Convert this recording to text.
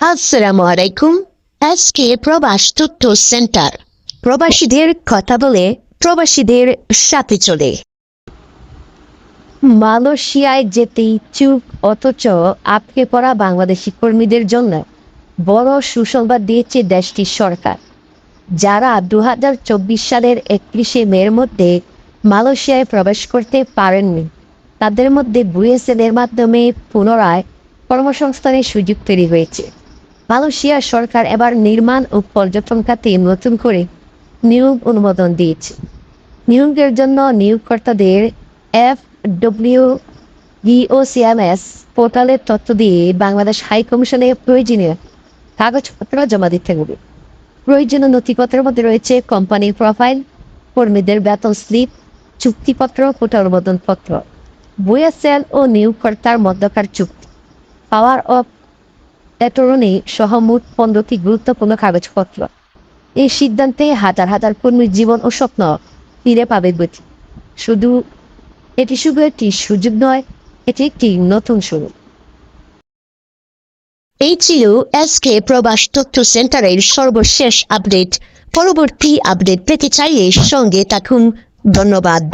আসসালামু আলাইকুম। আজকে প্রবাস তথ্য সেন্টার। প্রবাসীদের কথা বলে প্রবাসীদের সাথে চলে। মালয়েশিয়ায় যেতে ইচ্ছুক অথচ আটকে পড়া বাংলাদেশি কর্মীদের জন্য বড় সুসংবাদ দিয়েছে দেশটির সরকার। যারা দু হাজার চব্বিশ সালের একত্রিশে মের মধ্যে মালয়েশিয়ায় প্রবেশ করতে পারেননি, তাদের মধ্যে বুয়েসেলের মাধ্যমে পুনরায় কর্মসংস্থানের সুযোগ তৈরি হয়েছে। মালয়েশিয়া সরকার এবার নির্মাণ ও পর্যটন খাতে নতুন করে নিয়োগ অনুমোদন দিয়েছে। নিয়োগের জন্য নিয়োগকর্তাদের এফ ডব্লিউ ইওসিএমএস পোর্টালের তথ্য দিয়ে বাংলাদেশ হাই কমিশনে প্রয়োজনীয় কাগজপত্র জমা দিতে হবে। প্রয়োজনীয় নথিপত্রের মধ্যে রয়েছে কোম্পানির প্রোফাইল, কর্মীদের বেতন স্লিপ, চুক্তিপত্র, কোটা অনুমোদন পত্র বুয়েসেল ও নিয়োগকর্তার মধ্যকার চুক্তি, পাওয়ার অফ অ্যাটর্নি সহ মোট পনেরোটি গুরুত্বপূর্ণ কাগজপত্র। এই সিদ্ধান্তে হাজার হাজার কর্মীর জীবন ও স্বপ্ন ফিরে পাবে গতি শুধু এটি শুধু একটি সুযোগ নয়, এটি একটি নতুন শুরু। এই ছিল এসকে প্রবাস তথ্য সেন্টারের সর্বশেষ আপডেট। পরবর্তী আপডেট পেতে চাইলে সঙ্গে থাকুন। ধন্যবাদ।